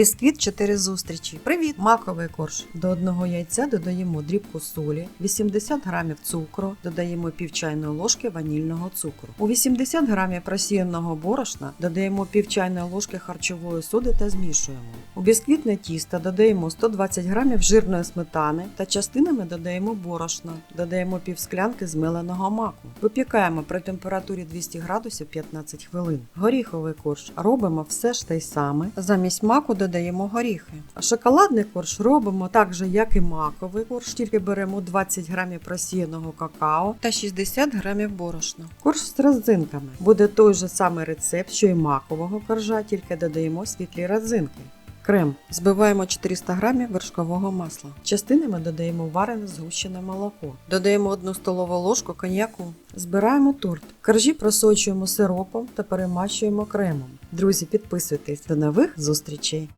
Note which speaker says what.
Speaker 1: Бісквіт 4 зустрічі. Привіт! Маковий корж. До одного яйця додаємо дрібку солі, 80 грамів цукру, додаємо пів чайної ложки ванільного цукру. У 80 грамів просіяного борошна додаємо пів чайної ложки харчової соди та змішуємо. У бісквітне тісто додаємо 120 грамів жирної сметани та частинами додаємо борошна. Додаємо пів склянки змеленого маку. Випікаємо при температурі 200 градусів 15 хвилин. Горіховий корж робимо все ж те й саме. Замість маку додаємо горіхи. Шоколадний корж робимо так же, як і маковий корж, тільки беремо 20 грамів просіяного какао та 60 грамів борошна. Корж з родзинками буде той же самий рецепт, що і макового коржа, тільки додаємо світлі родзинки. Крем. Збиваємо 400 грамів вершкового масла. Частинами додаємо варене згущене молоко. Додаємо 1 столову ложку коньяку. Збираємо торт. Коржі просочуємо сиропом та перемащуємо кремом. Друзі, підписуйтесь. До нових зустрічей!